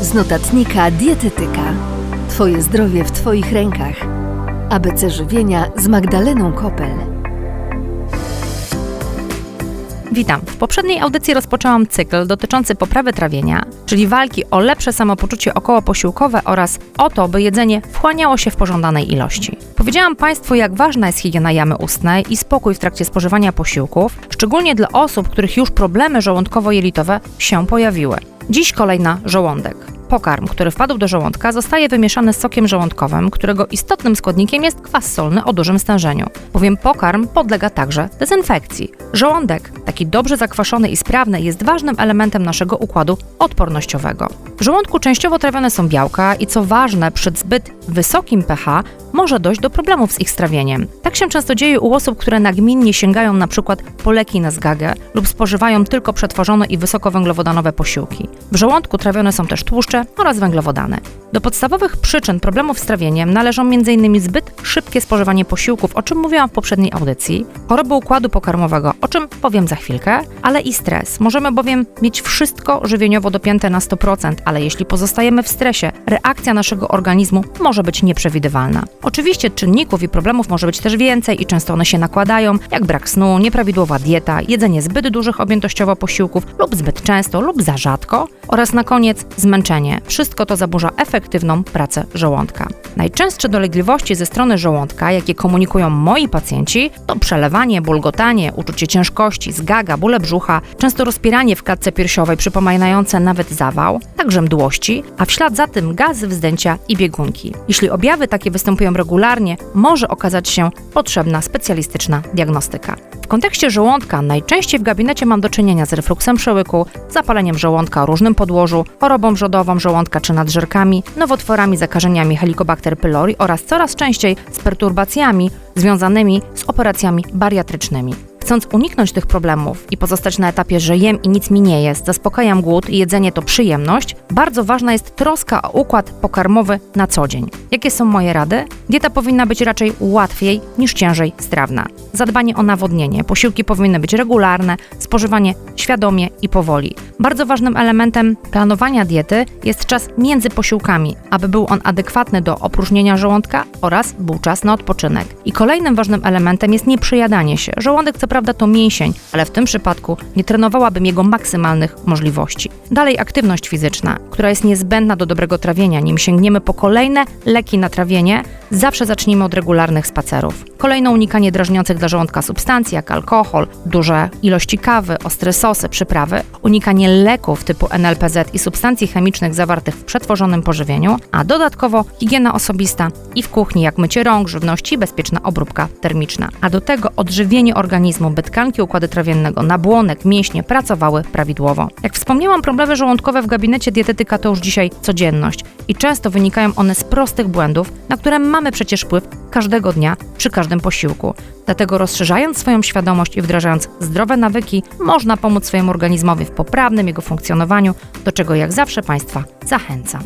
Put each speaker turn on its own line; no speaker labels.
Z notatnika Dietetyka. Twoje zdrowie w Twoich rękach. ABC żywienia z Magdaleną Kopel.
Witam. W poprzedniej audycji rozpoczęłam cykl dotyczący poprawy trawienia, czyli walki o lepsze samopoczucie okołoposiłkowe oraz o to, by jedzenie wchłaniało się w pożądanej ilości. Powiedziałam Państwu, jak ważna jest higiena jamy ustnej i spokój w trakcie spożywania posiłków, szczególnie dla osób, których już problemy żołądkowo-jelitowe się pojawiły. Dziś kolejna żołądek. Pokarm, który wpadł do żołądka, zostaje wymieszany z sokiem żołądkowym, którego istotnym składnikiem jest kwas solny o dużym stężeniu. Bowiem pokarm podlega także dezynfekcji. Żołądek, taki dobrze zakwaszony i sprawny, jest ważnym elementem naszego układu odpornościowego. W żołądku częściowo trawione są białka i co ważne, przy zbyt wysokim pH może dojść do problemów z ich strawieniem. Tak się często dzieje u osób, które nagminnie sięgają na przykład po leki na zgagę lub spożywają tylko przetworzone i wysokowęglowodanowe posiłki. W żołądku trawione są też tłuszcze oraz węglowodany. Do podstawowych przyczyn problemów z trawieniem należą m.in. zbyt szybkie spożywanie posiłków, o czym mówiłam w poprzedniej audycji, choroby układu pokarmowego, o czym powiem za chwilkę, ale i stres. Możemy bowiem mieć wszystko żywieniowo dopięte na 100%, ale jeśli pozostajemy w stresie, reakcja naszego organizmu może być nieprzewidywalna. Oczywiście czynników i problemów może być też więcej i często one się nakładają, jak brak snu, nieprawidłowa dieta, jedzenie zbyt dużych objętościowo posiłków lub zbyt często lub za rzadko oraz na koniec zmęczenie. Wszystko to zaburza efektywną pracę żołądka. Najczęstsze dolegliwości ze strony żołądka, jakie komunikują moi pacjenci, to przelewanie, bulgotanie, uczucie ciężkości, zgaga, bóle brzucha, często rozpieranie w klatce piersiowej przypominające nawet zawał, także mdłości, a w ślad za tym gazy, wzdęcia i biegunki. Jeśli objawy takie występują regularnie, może okazać się potrzebna specjalistyczna diagnostyka. Kontekście żołądka najczęściej w gabinecie mam do czynienia z refluksem przełyku, zapaleniem żołądka o różnym podłożu, chorobą żodową żołądka czy nadżerkami, nowotworami, zakażeniami Helicobacter pylori oraz coraz częściej z perturbacjami związanymi z operacjami bariatrycznymi. Chcąc uniknąć tych problemów i pozostać na etapie, że jem i nic mi nie jest, zaspokajam głód i jedzenie to przyjemność, bardzo ważna jest troska o układ pokarmowy na co dzień. Jakie są moje rady? Dieta powinna być raczej łatwiej niż ciężej strawna. Zadbanie o nawodnienie, posiłki powinny być regularne, spożywanie świadomie i powoli. Bardzo ważnym elementem planowania diety jest czas między posiłkami, aby był on adekwatny do opróżnienia żołądka oraz był czas na odpoczynek. I kolejnym ważnym elementem jest nieprzejadanie się. Żołądek co prawda to mięsień, ale w tym przypadku nie trenowałabym jego maksymalnych możliwości. Dalej aktywność fizyczna, która jest niezbędna do dobrego trawienia. Nim sięgniemy po kolejne leki na trawienie, zawsze zacznijmy od regularnych spacerów. Kolejno unikanie drażniących dla żołądka substancji, jak alkohol, duże ilości kawy, ostre sosy, przyprawy, unikanie leków typu NLPZ i substancji chemicznych zawartych w przetworzonym pożywieniu, a dodatkowo higiena osobista i w kuchni, jak mycie rąk, żywności i bezpieczna obróbka termiczna. A do tego odżywienie organizmu, by tkanki układu trawiennego, nabłonek, mięśnie pracowały prawidłowo. Jak wspomniałam, problemy żołądkowe w gabinecie dietetyka to już dzisiaj codzienność i często wynikają one z prostych błędów, na które mamy przecież wpływ każdego dnia przy każdym posiłku. Dlatego rozszerzając swoją świadomość i wdrażając zdrowe nawyki, można pomóc swojemu organizmowi w poprawnym jego funkcjonowaniu, do czego jak zawsze Państwa zachęcam.